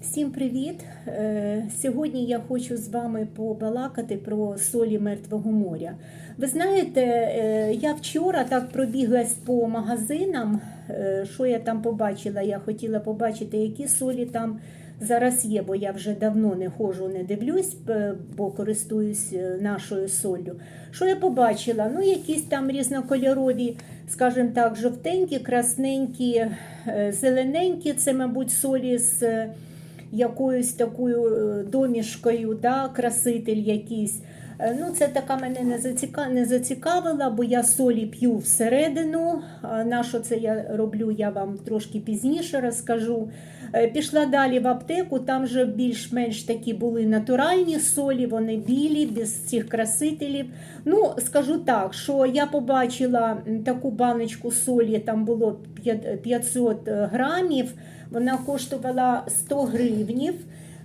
Всім привіт! Е, Сьогодні я хочу з вами побалакати про солі Мертвого моря. Ви знаєте, е, я вчора так пробіглась по магазинам. Е, Що я там побачила? Я хотіла побачити, які солі там зараз є, бо я вже давно не ходжу, не дивлюсь, бо користуюсь нашою соллю. Що я побачила? Ну, якісь там різнокольорові, скажімо так, жовтенькі, красненькі, зелененькі, це, мабуть, солі з якоюсь такою е, домішкою, да, краситель якийсь. Е, Ну, це така мене не зацікавила, не зацікавила, бо я солі п'ю всередину. На що це я роблю, я вам трошки пізніше розкажу. Е, Пішла далі в аптеку, там вже більш-менш такі були натуральні солі, вони білі, без цих красителів. Ну, скажу так, що я побачила таку баночку солі, там було 500 грамів, вона коштувала 100 гривнів.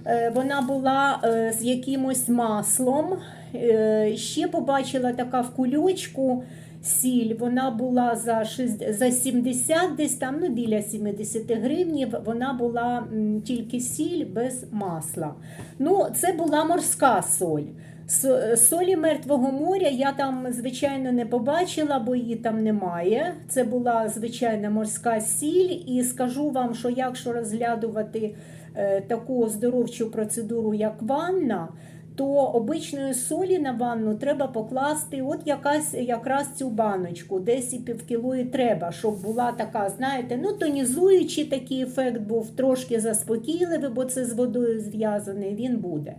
Е, Вона була е, з якимось маслом. Е, Ще побачила така в кульочку сіль. Вона була за, шість- за 70, десь там, ну біля 70 гривнів. Вона була тільки сіль без масла. Ну, це була морська соль. Солі Мертвого моря я там, звичайно, не побачила, бо її там немає. Це була звичайна морська сіль, і скажу вам, що якщо розглядувати е, таку оздоровчу процедуру, як ванна, то обичної солі на ванну треба покласти от якась, якраз цю баночку, десь і півкіло і треба, щоб була така, знаєте, ну тонізуючий такий ефект був, трошки заспокійливий, бо це з водою зв'язаний, він буде.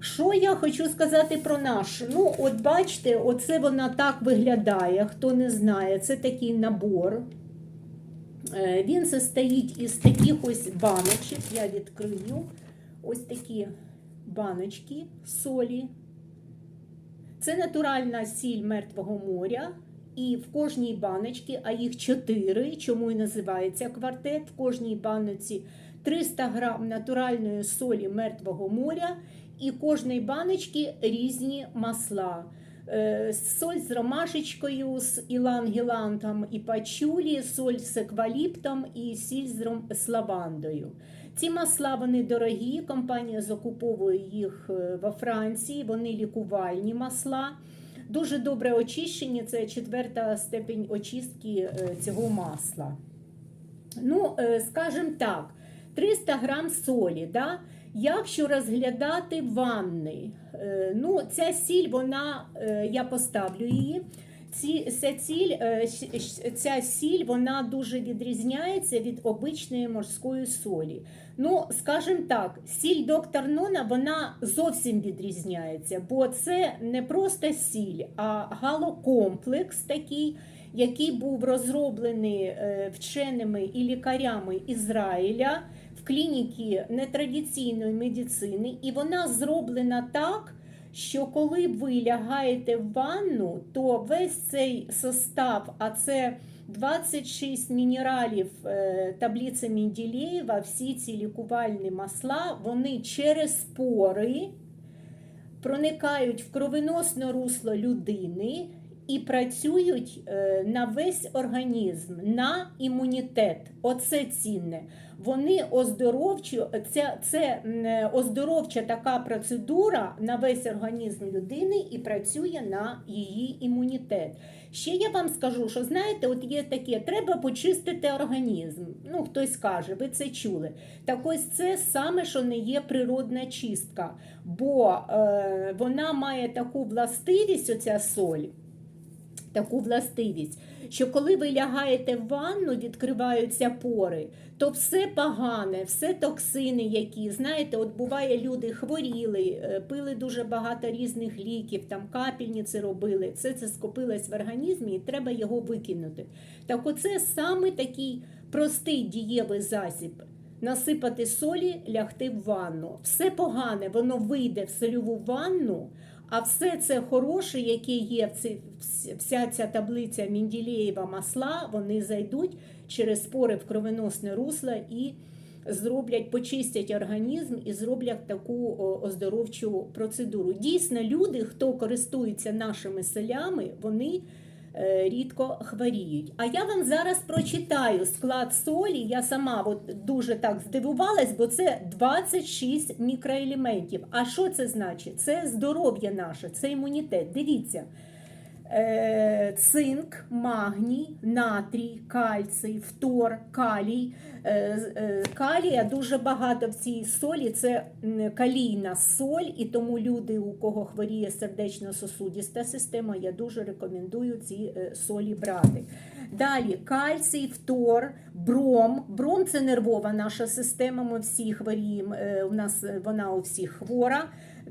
Що я хочу сказати про наш? Ну, от бачите, оце вона так виглядає. Хто не знає, це такий набор. Е, Він состоїть із таких ось баночок. Я відкрию. Ось такі баночки солі. Це натуральна сіль Мертвого моря. І в кожній баночці, а їх чотири, чому і називається квартет, в кожній баночці 300 грам натуральної солі Мертвого моря, і в кожної баночки різні масла. Е, Соль з ромашечкою, з ілангілантом і пачулі, соль з екваліптом і сіль з лавандою. Ці масла вони дорогі. Компанія закуповує їх е, во Франції. Вони лікувальні масла. Дуже добре очищені. Це четверта степень очистки е, цього масла. Ну, е, скажімо так, 300 грам солі. Да? Якщо розглядати ванни, ну, ця сіль, вона, я поставлю її. Ці, ця, ціль, е, ця сіль вона дуже відрізняється від обичної морської солі. Ну, скажімо так, сіль доктор Нона вона зовсім відрізняється, бо це не просто сіль, а галокомплекс такий, який був розроблений е, вченими і лікарями Ізраїля в клініці нетрадиційної медицини, і вона зроблена так, що коли ви лягаєте в ванну, то весь цей состав, а це 26 мінералів е, таблиці Менділеєва, всі ці лікувальні масла, вони через пори проникають в кровеносне русло людини і працюють е, на весь організм, на імунітет. Оце цінне. Вони оздоровчі, це, це е, оздоровча така процедура на весь організм людини і працює на її імунітет. Ще я вам скажу, що знаєте, от є таке, треба почистити організм. Ну, хтось каже, ви це чули. Так ось це саме, що не є природна чистка, бо е, вона має таку властивість, оця соль, таку властивість, що коли ви лягаєте в ванну, відкриваються пори, то все погане, все токсини, які, знаєте, от буває, люди хворіли, е, пили дуже багато різних ліків, там капельниці робили, все це скопилось в організмі і треба його викинути. Так оце саме такий простий дієвий засіб. Насипати солі, лягти в ванну. Все погане, воно вийде в сольову ванну, а все це хороше, яке є вся ця таблиця Менділеєва масла, вони зайдуть через пори в кровоносне русло і зроблять, почистять організм і зроблять таку оздоровчу процедуру. Дійсно, люди, хто користується нашими селями, вони рідко хворіють. А я вам зараз прочитаю склад солі. Я сама от дуже так здивувалась, бо це 26 мікроелементів. А що це значить? Це здоров'я наше, це імунітет. Дивіться. Е, Цинк, магній, натрій, кальцій, фтор, калій. Е, е, Калія дуже багато в цій солі. Це калійна соль, і тому люди, у кого хворіє сердечно-сосудиста система, я дуже рекомендую ці солі брати. Далі кальцій, фтор, бром. Бром це нервова наша система. Ми всі хворіємо. У нас вона у всіх хвора.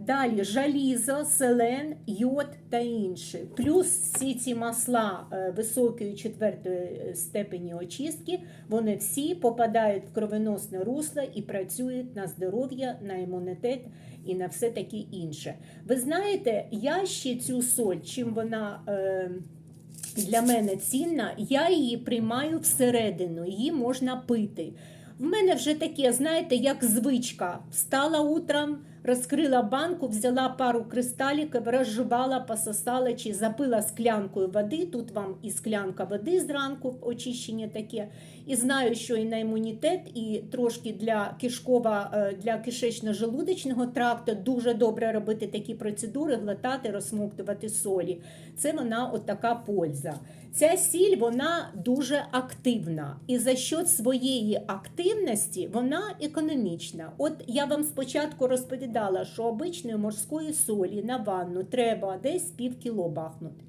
Далі жалізо, селен, йод та інші. Плюс всі ці масла е, високої четвертої е, степені очистки, вони всі попадають в кровоносне русло і працюють на здоров'я, на імунітет і на все таке інше. Ви знаєте, я ще цю соль, чим вона. Е, для мене цінна, я її приймаю всередину, її можна пити. В мене вже таке, знаєте, як звичка. Встала утром, розкрила банку, взяла пару кристаліків, розживала, пососала чи запила склянкою води. Тут вам і склянка води зранку, очищення таке. І знаю, що і на імунітет, і трошки для кишкова, е, для кишечно-желудочного тракту дуже добре робити такі процедури, глотати, розсмоктувати солі. Це вона от така польза. Ця сіль вона дуже активна, і за счет своєї активності вона економічна. От я вам спочатку розповідала, що обичної морської солі на ванну треба десь пів кіло бахнути.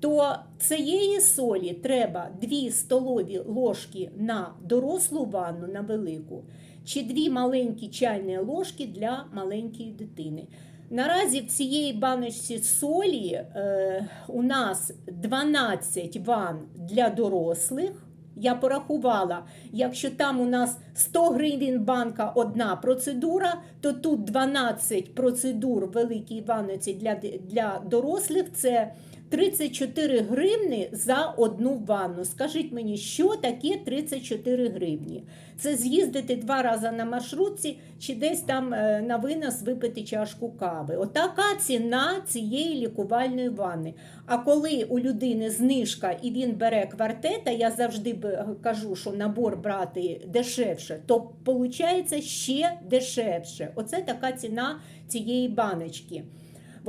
То цієї солі треба 2 столові ложки на дорослу ванну, на велику, чи 2 маленькі чайні ложки для маленької дитини. Наразі в цієї баночці солі е, у нас 12 ван для дорослих. Я порахувала, якщо там у нас 100 гривень банка одна процедура, то тут 12 процедур великій Івановці для, для дорослих це 34 гривні за одну ванну. Скажіть мені, що таке 34 гривні? Це з'їздити два рази на маршрутці чи десь там е, на винос випити чашку кави. Отака ціна цієї лікувальної ванни. А коли у людини знижка і він бере квартета, я завжди кажу, що набор брати дешевше, то виходить ще дешевше. Оце така ціна цієї баночки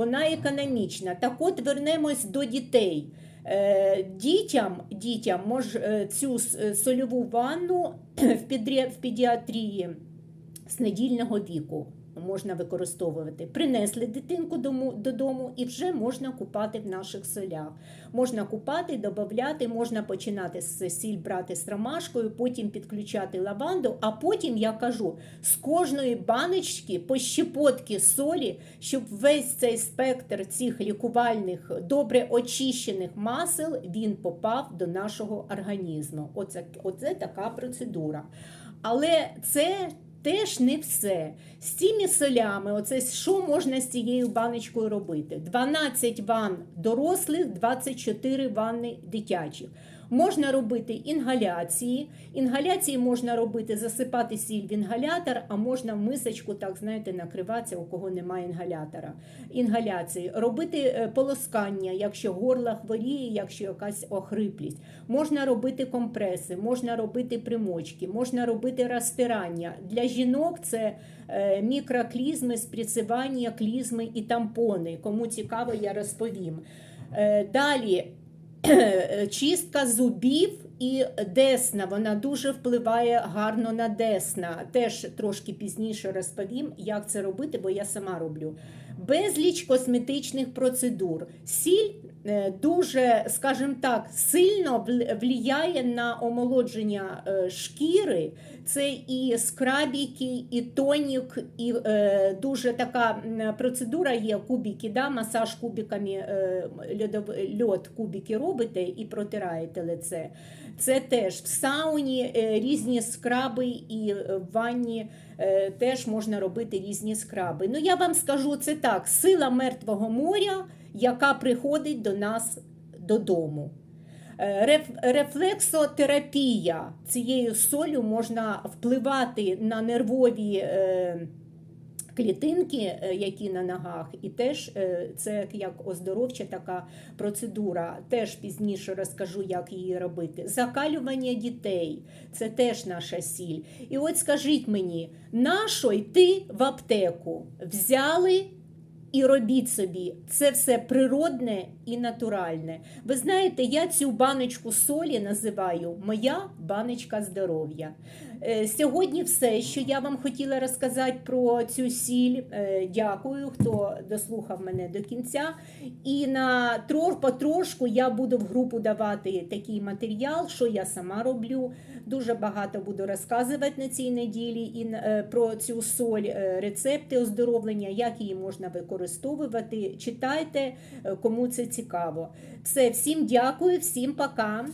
вона економічна. Так от вернемось до дітей. Е, Дітям, дітям мож, е, цю е, сольову ванну в, педіатрії з недільного віку можна використовувати. Принесли дитинку додому і вже можна купати в наших солях. Можна купати, додати, можна починати з сіль брати з ромашкою, потім підключати лаванду, а потім я кажу, з кожної баночки по щепотки солі, щоб весь цей спектр цих лікувальних, добре очищених масел він попав до нашого організму. Оце, оце така процедура. Але це теж не все. З цими солями, оце що можна з цією баночкою робити? 12 ванн дорослих, 24 ванни дитячих. Можна робити інгаляції. Інгаляції можна робити, засипати сіль в інгалятор, а можна в мисочку, так знаєте, накриватися, у кого немає інгалятора. Інгаляції. Робити е, полоскання, якщо горло хворіє, якщо якась охриплість. Можна робити компреси, можна робити примочки, можна робити розтирання. Для жінок це е, мікроклізми, сприцювання, клізми і тампони. Кому цікаво, я розповім. Е, Далі чистка зубів і десна. Вона дуже впливає гарно на десна. Теж трошки пізніше розповім, як це робити, бо я сама роблю. Безліч косметичних процедур. Сіль е, дуже, скажімо так, сильно вл- влияє на омолодження е, шкіри. Це і скрабіки, і тонік, і е, дуже така процедура є кубики, да, масаж кубиками, е, льод кубики робите і протираєте лице. Це теж в сауні е, різні скраби і е, в ванні е, теж можна робити різні скраби. Ну я вам скажу це так: сила мертвого моря, яка приходить до нас додому. Е, Рефлексотерапія цією солью можна впливати на нервові е, клітинки, е, які на ногах, і теж це як оздоровча така процедура. Теж пізніше розкажу, як її робити. Закалювання дітей це теж наша сіль. І от скажіть мені, нащо йти в аптеку? Взяли і робіть собі. Це все природне і натуральне. Ви знаєте, я цю баночку солі називаю Моя баночка здоров'я. Е, Сьогодні все, що я вам хотіла розказати про цю сіль. Е, Дякую, хто дослухав мене до кінця. І на трор потрошку я буду в групу давати такий матеріал, що я сама роблю. Дуже багато буду розказувати на цій неділі і е, про цю соль, рецепти оздоровлення, як її можна використовувати. Читайте, кому це цікаво. Все, всім дякую, всім пока.